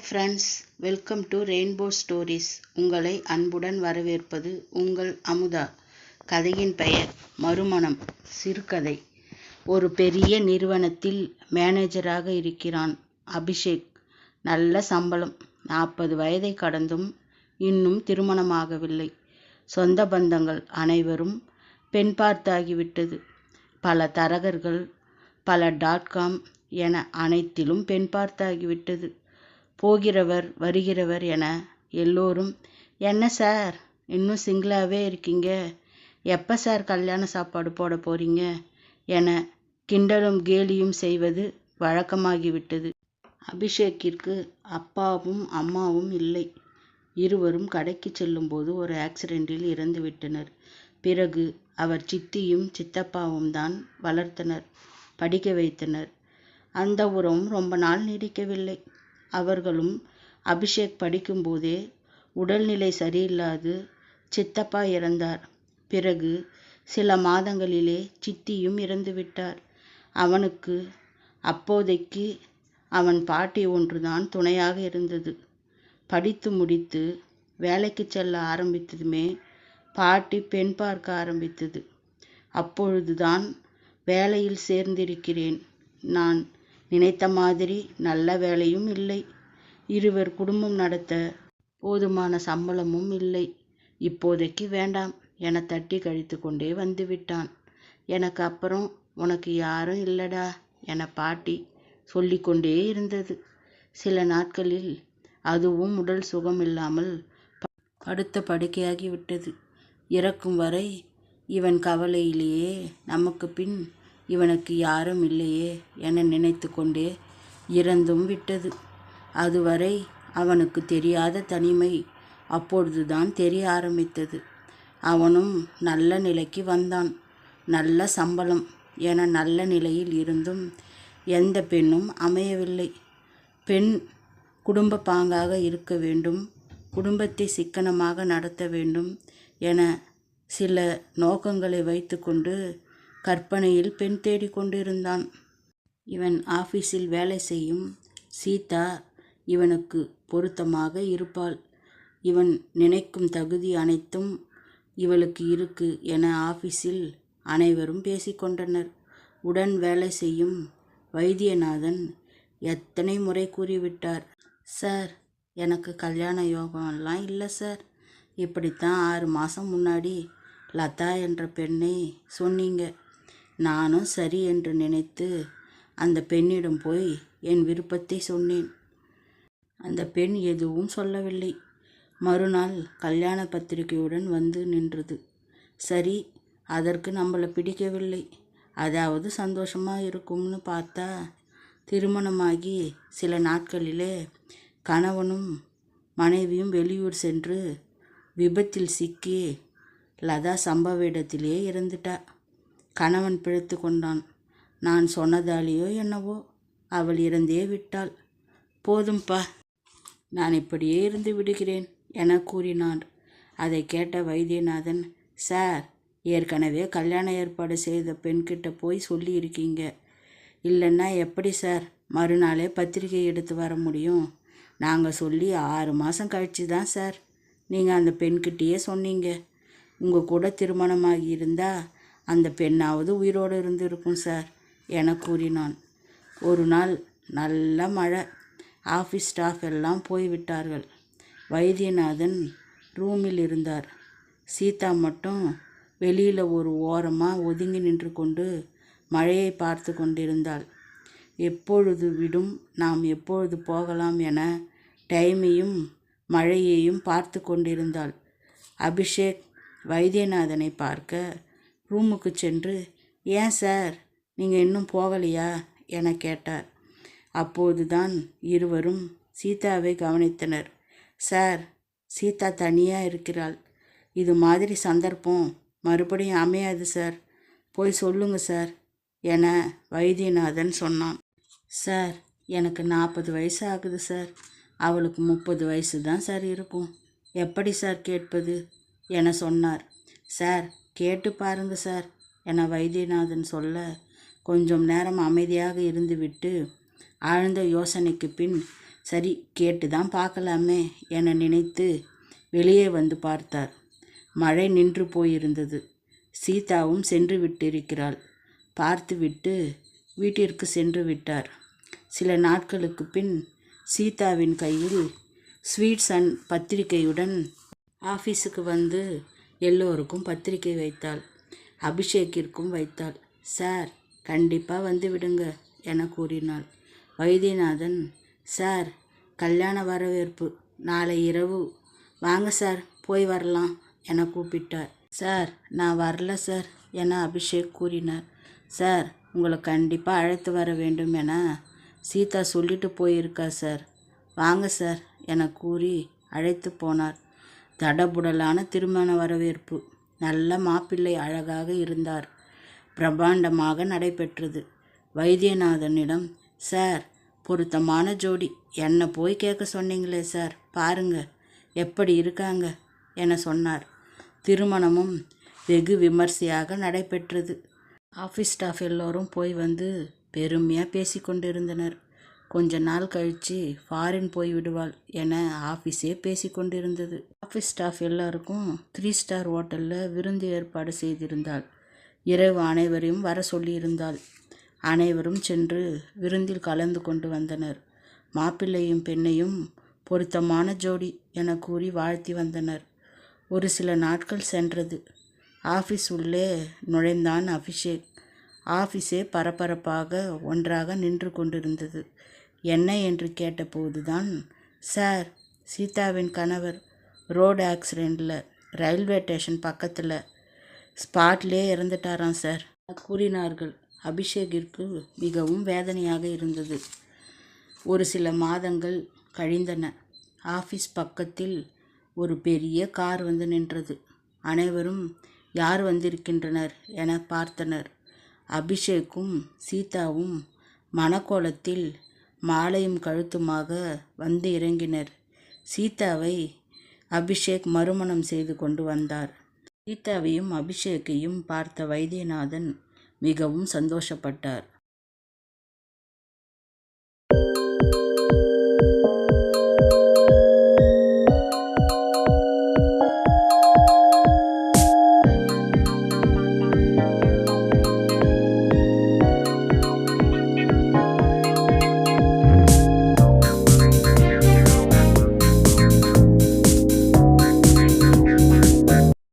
Hi friends welcome to rainbow stories உங்களை அன்புடன் வரவேற்பது உங்கள் அமுதா. கதையின் பெயர் மறுமணம் சிறுகதை. ஒரு பெரிய நிறுவனத்தில் மேனேஜராக இருக்கிறான் அபிஷேக். நல்ல சம்பளம். நாற்பது வயதை கடந்தும் இன்னும் திருமணமாகவில்லை. சொந்த பந்தங்கள் அனைவரும் பெண் பார்த்தாகிவிட்டது. பல தரகர்கள் பல டாட் காம் என அனைத்திலும் பெண் பார்த்தாகிவிட்டது. போகிறவர் வருகிறவர் என எல்லோரும் என்ன சார்? இன்னும் சிங்கிளாகவே இருக்கீங்க? எப்போ சார் கல்யாண சாப்பாடு போட போறீங்க? என கிண்டலும் கேலியும் செய்வது வழக்கமாகிவிட்டது. அபிஷேக்கிற்கு அப்பாவும் அம்மாவும் இல்லை. இருவரும் கடைக்கு செல்லும்போது ஒரு ஆக்சிடென்டில் இறந்து விட்டனர். பிறகு அவர் சித்தியும் சித்தப்பாவும் தான் வளர்த்தனர் படிக்க வைத்தனர். அந்த உறவும் ரொம்ப நாள் நீடிக்கவில்லை. அவர்களும் அபிஷேக் படிக்கும்போதே உடல்நிலை சரியில்லாது சித்தப்பா இறந்தார். பிறகு சில மாதங்களிலே சித்தியும் இறந்துவிட்டார். அவனுக்கு அப்போதைக்கு அவன் பாட்டி ஒன்றுதான் துணையாக இருந்தது. படித்து முடித்து வேலைக்கு செல்ல ஆரம்பித்ததுமே பாட்டி பெண் பார்க்க ஆரம்பித்தது. அப்பொழுதுதான் வேலையில் சேர்ந்திருக்கிறேன். நான் நினைத்த மாதிரி நல்ல வேலையும் இல்லை. இருவர் குடும்பம் நடத்த போதுமான சம்பளமும் இல்லை. இப்போதைக்கு வேண்டாம் என தட்டி கழித்து கொண்டே வந்து விட்டான். எனக்கு அப்புறம் உனக்கு யாரும் இல்லடா என பாட்டி சொல்லிக்கொண்டே இருந்தது. சில நாட்களில் அதுவும் உடல் சுகம் இல்லாமல் படுத்த படுக்கையாகி விட்டது. இறக்கும் வரை இவன் கவலையிலேயே. நமக்கு பின் இவனுக்கு யாரும் இல்லையே என நினைத்து கொண்டே இறந்தும் விட்டது. அதுவரை அவனுக்கு தெரியாத தனிமை அப்பொழுதுதான் தெரிய ஆரம்பித்தது. அவனும் நல்ல நிலைக்கு வந்தான். நல்ல சம்பளம் என நல்ல நிலையில் இருந்தும் எந்த பெண்ணும் அமையவில்லை. பெண் குடும்ப பாங்காக இருக்க வேண்டும் குடும்பத்தை சிக்கனமாக நடத்த வேண்டும் என சில நோக்கங்களை வைத்துக்கொண்டு கற்பனையில் பெண் தேடிக்கொண்டிருந்தான் இவன் ஆஃபீஸில் வேலை செய்யும் சீதா இவனுக்கு பொருத்தமாக இருப்பாள். இவன் நினைக்கும் தகுதி அனைத்தும் இவளுக்கு இருக்கு என ஆஃபீஸில் அனைவரும் பேசிக்கொண்டனர் உடன் வேலை செய்யும் வைத்தியநாதன் எத்தனை முறை கூறிவிட்டார் சார் எனக்கு கல்யாண யோகம்லாம் இல்லை சார். இப்படித்தான் ஆறு மாதம் முன்னாடி லதா என்ற பெண்ணை சொன்னீங்க. நானும் சரி என்று நினைத்து அந்த பெண்ணிடம் போய் என் விருப்பத்தை சொன்னேன். அந்த பெண் எதுவும் சொல்லவில்லை. மறுநாள் கல்யாண பத்திரிகையுடன் வந்து நின்றது. சரி அதற்கு நம்மளை பிடிக்கவில்லை. அதாவது சந்தோஷமாக இருக்கும்னு பார்த்தா திருமணமாகி சில நாட்களிலே கணவனும் மனைவியும் வெளியூர் சென்று விபத்தில் சிக்கி லதா சம்பவ இடத்திலேயே இறந்துட்டா. கணவன் பிழைத்து கொண்டான். நான் சொன்னதாலேயோ என்னவோ அவள் இறந்தே விட்டாள். போதும்பா நான் இப்படியே இருந்து விடுகிறேன் என கூறினான். அதை கேட்ட வைத்தியநாதன் சார் ஏற்கனவே கல்யாண ஏற்பாடு செய்த பெண்கிட்ட போய் சொல்லியிருக்கீங்க. இல்லைன்னா எப்படி சார்? மறுநாளே பத்திரிகை எடுத்து வர முடியும். நாங்கள் சொல்லி ஆறு மாதம் கழிச்சு தான் சார். நீங்கள் அந்த பெண்கிட்டேயே சொன்னீங்க. உங்கள் கூட திருமணமாகி இருந்தால் அந்த பெண்ணாவது உயிரோடு இருந்திருக்கும் சார் என கூறினான். ஒரு நாள் நல்ல மழை. ஆஃபீஸ் ஸ்டாஃப் எல்லாம் போய்விட்டார்கள் வைத்தியநாதன் ரூமில் இருந்தார். சீதா மட்டும் வெளியில் ஒரு ஓரமாக ஒதுங்கி நின்று கொண்டு மழையை பார்த்து கொண்டிருந்தாள். எப்பொழுது விடும்? நாம் எப்பொழுது போகலாம்? என டைமையும் மழையையும் பார்த்து கொண்டிருந்தாள். அபிஷேக் வைத்தியநாதனை பார்க்க ரூமுக்கு சென்று ஏன் சார் நீங்கள் இன்னும் போகலையா? என கேட்டார். அப்போதுதான் இருவரும் சீதாவை கவனித்தனர். சார் சீதா தனியாக இருக்கிறாள். இது மாதிரி சந்தர்ப்பம் மறுபடியும் அமையாது சார். போய் சொல்லுங்க சார் என வைத்தியநாதன் சொன்னான். சார் எனக்கு நாற்பது வயசு ஆகுது சார். அவளுக்கு முப்பது வயசு தான் சார் இருக்கும். எப்படி சார் கேட்பது? என சொன்னார். சார் கேட்டு பாருங்க சார் என வைத்தியநாதன் சொல்ல கொஞ்சம் நேரம் அமைதியாக இருந்துவிட்டு ஆழ்ந்த யோசனைக்கு பின் சரி கேட்டு தான் பார்க்கலாமே என நினைத்து வெளியே வந்து பார்த்தார். மழை நின்று போயிருந்தது. சீதாவும் சென்று விட்டிருக்கிறாள். பார்த்துவிட்டு வீட்டிற்கு சென்று விட்டார். சில நாட்களுக்கு பின் சீதாவின் கையில் ஸ்வீட்ஸ் அண்ட் பத்திரிகையுடன் ஆஃபீஸுக்கு வந்து எல்லோருக்கும் பத்திரிகை வைத்தாள். அபிஷேக்கிற்கும் வைத்தாள். சார் கண்டிப்பாக வந்து விடுங்க என கூறினாள். வைத்தியநாதன் சார் கல்யாண வரவேற்பு நாளை இரவு. வாங்க சார் போய் வரலாம் என கூப்பிட்டார். சார் நான் வரல சார் என அபிஷேக் கூறினார். சார் உங்களை கண்டிப்பாக அழைத்து வர வேண்டும் என சீதா சொல்லிட்டு போயிருக்கா சார். வாங்க சார் என கூறி அழைத்து போனார். தடபுடலான திருமண வரவேற்பு. நல்ல மாப்பிள்ளை அழகாக இருந்தார். பிரபாண்டமாக நடைபெற்றது. வைத்தியநாதனிடம் சார் பொருத்தமான ஜோடி. என்னை போய் கேட்க சொன்னீங்களே சார்? பாருங்க. எப்படி இருக்காங்க? என சொன்னார். திருமணமும் வெகு விமர்சையாக நடைபெற்றது. ஆஃபீஸ் ஸ்டாஃப் எல்லோரும் போய் வந்து பெருமையாக பேசிக்கொண்டிருந்தனர். கொஞ்ச நாள் கழித்து ஃபாரின் போய் விடுவாள் என ஆஃபீஸே பேசிக்கொண்டிருந்தது ஆஃபீஸ் ஸ்டாஃப் எல்லாருக்கும் த்ரீ ஸ்டார் ஹோட்டலில் விருந்து ஏற்பாடு செய்திருந்தாள். இரவு அனைவரையும் வர சொல்லியிருந்தாள். அனைவரும் சென்று விருந்தில் கலந்து கொண்டு வந்தனர். மாப்பிள்ளையும் பெண்ணையும் பொருத்தமான ஜோடி என கூறி வாழ்த்தி வந்தனர். ஒரு சில நாட்கள் சென்றது. ஆஃபீஸ் உள்ளே நுழைந்தான் அபிஷேக். ஆஃபீஸே பரபரப்பாக ஒன்றாக நின்று கொண்டிருந்தது. என்ன என்று கேட்டபோதுதான் சார் சீதாவின் கணவர் ரோடு ஆக்சிடெண்ட்டில் ரயில்வே ஸ்டேஷன் பக்கத்தில் ஸ்பாட்லே இறந்துட்டாராம் சார் கூறினார்கள். அபிஷேகிற்கு மிகவும் வேதனையாக இருந்தது. ஒரு சில மாதங்கள் கழிந்தன. ஆஃபீஸ் பக்கத்தில் ஒரு பெரிய கார் வந்து நின்றது. அனைவரும் யார் வந்திருக்கின்றனர்? என பார்த்தனர். அபிஷேக்கும் சீதாவும் மணக்கோலத்தில் மாலையும் கழுத்துமாக வந்து இறங்கினர். சீதாவை அபிஷேக் மறுமணம் செய்து கொண்டு வந்தார். சீதாவையும் அபிஷேக்கையும் பார்த்த வைத்தியநாதன் மிகவும் சந்தோஷப்பட்டார்.